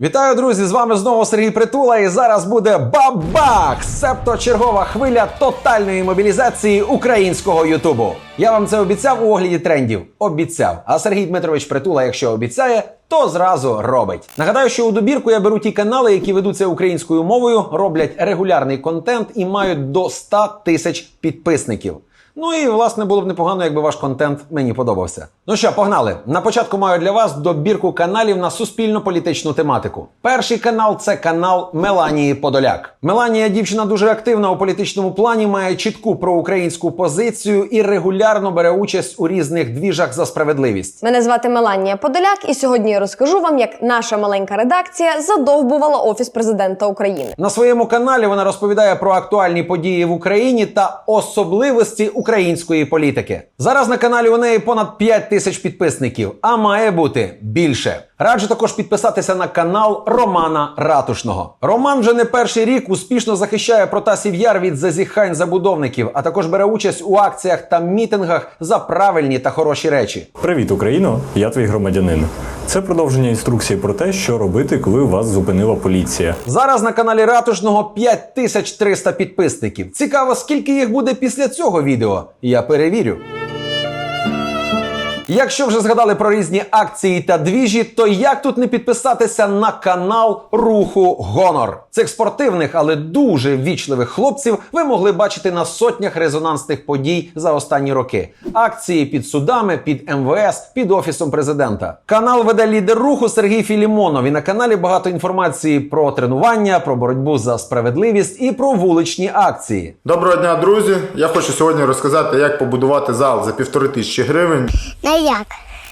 Вітаю, друзі! З вами знову Сергій Притула, і зараз буде бабах! Себто чергова хвиля тотальної мобілізації українського Ютубу. Я вам це обіцяв у огляді трендів. Обіцяв. А Сергій Дмитрович Притула, якщо обіцяє, то зразу робить. Нагадаю, що у добірку я беру ті канали, які ведуться українською мовою, роблять регулярний контент і мають до 100 тисяч підписників. Ну і власне було б непогано, якби ваш контент мені подобався. Ну що, погнали. На початку маю для вас добірку каналів на суспільно-політичну тематику. Перший канал це канал Меланії Подоляк. Меланія дівчина дуже активна у політичному плані, має чітку проукраїнську позицію і регулярно бере участь у різних двіжах за справедливість. Мене звати Меланія Подоляк, і сьогодні я розкажу вам, як наша маленька редакція задовбувала офіс президента України. На своєму каналі вона розповідає про актуальні події в Україні та особливості української політики. Зараз на каналі у неї понад 5 тисяч підписників, а має бути більше. Раджу також підписатися на канал Романа Ратушного. Роман вже не перший рік успішно захищає Протасів Яр від зазіхань забудовників, а також бере участь у акціях та мітингах за правильні та хороші речі. Привіт, Україно! Я твій громадянин. Це продовження інструкції про те, що робити, коли вас зупинила поліція. Зараз на каналі Ратушного 5300 підписників. Цікаво, скільки їх буде після цього відео. Я перевірю. Якщо вже згадали про різні акції та двіжі, то як тут не підписатися на канал Руху Гонор? Цих спортивних, але дуже ввічливих хлопців ви могли бачити на сотнях резонансних подій за останні роки. Акції під судами, під МВС, під офісом президента. Канал веде лідер руху Сергій Філімонов. І на каналі багато інформації про тренування, про боротьбу за справедливість і про вуличні акції. Доброго дня, друзі! Я хочу сьогодні розказати, як побудувати зал за півтори тисячі гривень. Як?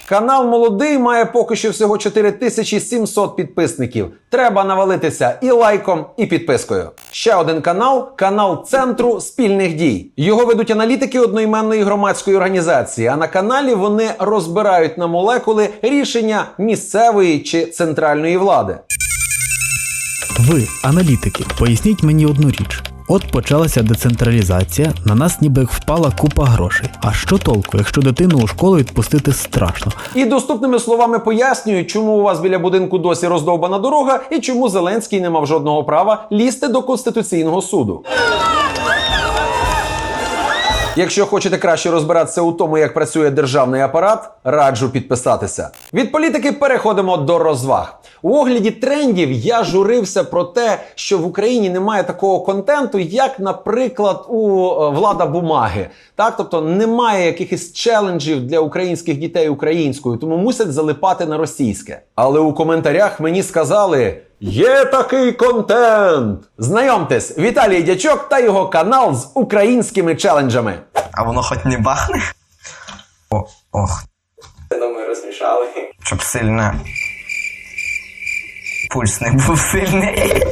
Канал молодий має поки що всього 4700 підписників. Треба навалитися і лайком, і підпискою. Ще один канал канал Центру спільних дій. Його ведуть аналітики одноіменної громадської організації. А на каналі вони розбирають на молекули рішення місцевої чи центральної влади. Ви, аналітики, поясніть мені одну річ. От почалася децентралізація, на нас ніби впала купа грошей. А що толку, якщо дитину у школу відпустити страшно? І доступними словами пояснюють, чому у вас біля будинку досі роздовбана дорога і чому Зеленський не мав жодного права лізти до конституційного суду. Якщо хочете краще розбиратися у тому, як працює державний апарат, раджу підписатися. Від політики переходимо до розваг. У огляді трендів я журився про те, що в Україні немає такого контенту, як, наприклад, у е, влада бумаги. Так, тобто немає якихось челенджів для українських дітей українською, тому мусять залипати на російське. Але у коментарях мені сказали. Є такий контент! Знайомтесь, Віталій Дячок та його канал з українськими челенджами. А воно хоч не бахне? О, ох. ми розмішали. Щоб сильно. Пульс не був сильний.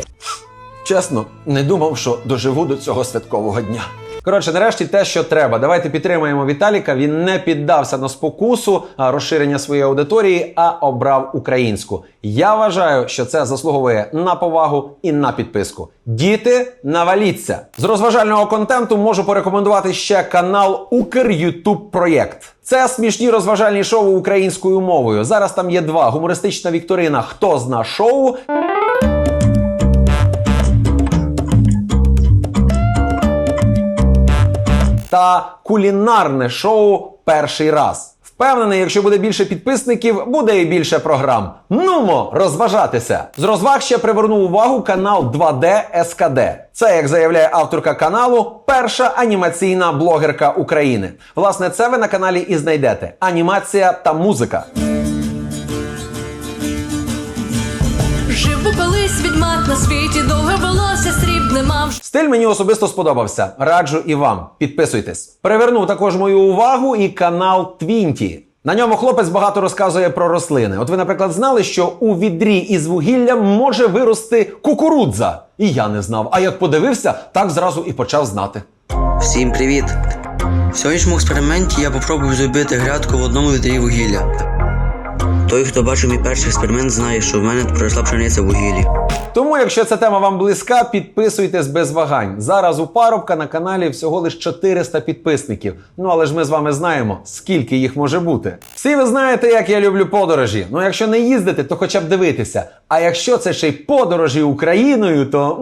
Чесно, не думав, що доживу до цього святкового дня. Коротше, нарешті те, що треба. Давайте підтримаємо Віталіка. Він не піддався на спокусу розширення своєї аудиторії, а обрав українську. Я вважаю, що це заслуговує на повагу і на підписку. Діти, наваліться! З розважального контенту можу порекомендувати ще канал Укр Ютуб Проєкт. Це смішні розважальні шоу українською мовою. Зараз там є два: гумористична вікторина Хто зна шоу та кулінарне шоу перший раз. Впевнений, якщо буде більше підписників, буде і більше програм. Нумо розважатися. З розваг ще привернув увагу канал 2D СКД. Це, як заявляє авторка каналу, перша анімаційна блогерка України. Власне, це ви на каналі і знайдете: анімація та музика. Жив відьмак на світі, довге волосся срібне мав. Стиль мені особисто сподобався. Раджу і вам. Підписуйтесь. Привернув також мою увагу і канал Твінті. На ньому хлопець багато розказує про рослини. От ви, наприклад, знали, що у відрі із вугіллям може вирости кукурудза. І я не знав. А як подивився, так зразу і почав знати. Всім привіт! В сьогоднішньому експерименті я попробую зробити грядку в одному відрі вугілля. Той, хто бачив мій перший експеримент, знає, що в мене пройшла пшениця в вугіллі. Тому, якщо ця тема вам близька, підписуйтесь без вагань. Зараз у парубка на каналі всього лиш 400 підписників. Ну але ж ми з вами знаємо, скільки їх може бути. Всі ви знаєте, як я люблю подорожі. Ну якщо не їздити, то хоча б дивитися. А якщо це ще й подорожі Україною, то.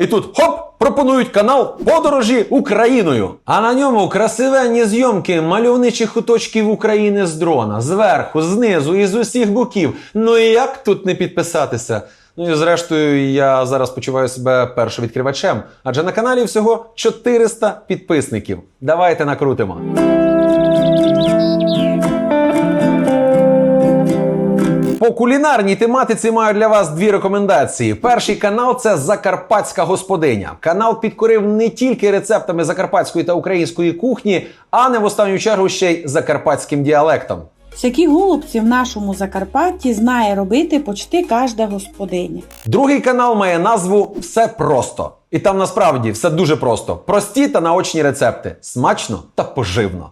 І тут хоп! Пропонують канал Подорожі Україною. А на ньому красивенні зйомки мальовничих куточків України з дрона, зверху, знизу і з усіх боків. Ну і як тут не підписатися? Ну і зрештою, я зараз почуваю себе першовідкривачем, адже на каналі всього 400 підписників. Давайте накрутимо. По кулінарній тематиці маю для вас дві рекомендації. Перший канал це Закарпатська господиня. Канал підкорив не тільки рецептами закарпатської та української кухні, а не в останню чергу ще й закарпатським діалектом. Всякі голубці в нашому Закарпатті знає робити почти кожна господиня. Другий канал має назву Все просто. І там насправді все дуже просто: прості та наочні рецепти, смачно та поживно.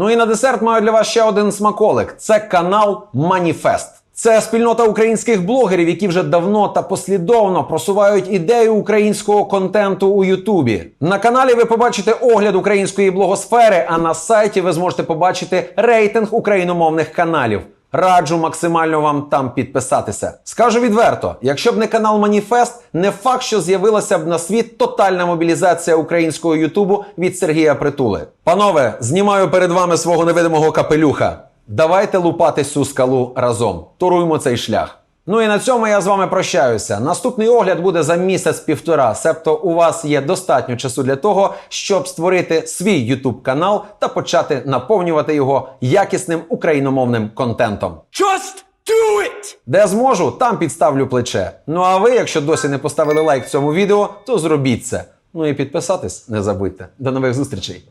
Ну і на десерт маю для вас ще один смаколик. Це канал Маніфест. Це спільнота українських блогерів, які вже давно та послідовно просувають ідею українського контенту у Ютубі. На каналі ви побачите огляд української блогосфери, а на сайті ви зможете побачити рейтинг україномовних каналів. Раджу максимально вам там підписатися. Скажу відверто: якщо б не канал Маніфест, не факт, що з'явилася б на світ тотальна мобілізація українського Ютубу від Сергія Притули. Панове, знімаю перед вами свого невидимого капелюха. Давайте лупати цю скалу разом. Туруймо цей шлях. Ну і на цьому я з вами прощаюся. Наступний огляд буде за місяць-півтора, себто у вас є достатньо часу для того, щоб створити свій YouTube канал та почати наповнювати його якісним україномовним контентом. Just do it! Де зможу, там підставлю плече. Ну а ви, якщо досі не поставили лайк цьому відео, то зробіть це. Ну і підписатись не забудьте. До нових зустрічей!